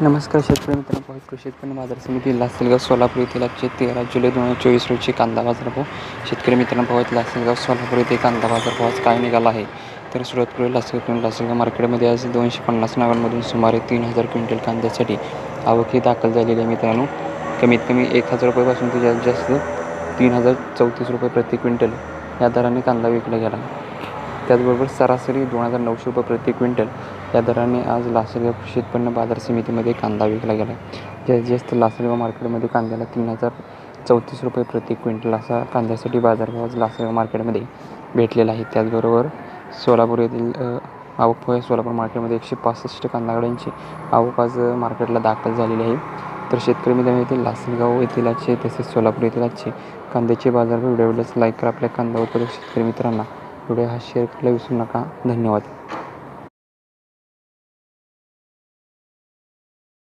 नमस्कार शेतकरी मित्रांनो पाहू कृषी उत्पन्न बाजार समिती लासलगाव सोलापूर येथील आजचे तेरा जुलै दोन हजार चोवीस रोजी कांदा बाजार भाव. शेतकरी मित्रांनो पाहत लासलगाव सोलापूर येथे कांदा बाजार भाव आज काय निघाला आहे? तर सुरुवात करू लासलगाव लासलगाव मार्केटमध्ये आज दोनशे पन्नास नावांमधून सुमारे तीन हजार क्विंटल कांद्यासाठी आवक ही दाखल झालेली आहे मित्रांनो. कमीत कमी एक हजार रुपयापासून ते जास्तीत जास्त तीन हजार चौतीस रुपये प्रति क्विंटल या दराने कांदा विकला गेला. त्याचबरोबर सरासरी दोन हजार नऊशे रुपये प्रति क्विंटल या दराने आज लासलगाव कृषी उत्पन्न बाजार समितीमध्ये कांदा विकला गेला आहे. जास्त लासलगाव मार्केटमध्ये कांद्याला तीन हजार चौतीस रुपये प्रति क्विंटल असा कांद्यासाठी बाजारभाव आज लासलगाव मार्केटमध्ये भेटलेला आहे. त्याचबरोबर सोलापूर येथील आवक सोलापूर मार्केटमध्ये एकशे पासष्ट कांदागाड्यांची आवक आज मार्केटला दाखल झालेली आहे. तर शेतकरी मित्रांनो येथील लासलगाव येथील आजचे तसेच सोलापूर येथील आजचे कांद्याचे बाजारभाव व्हिडिओ लाईक करा. आपल्या कांदा उत्पादक शेतकरी मित्रांना व्हिडिओ हा शेअर करायला विसरू नका. धन्यवाद.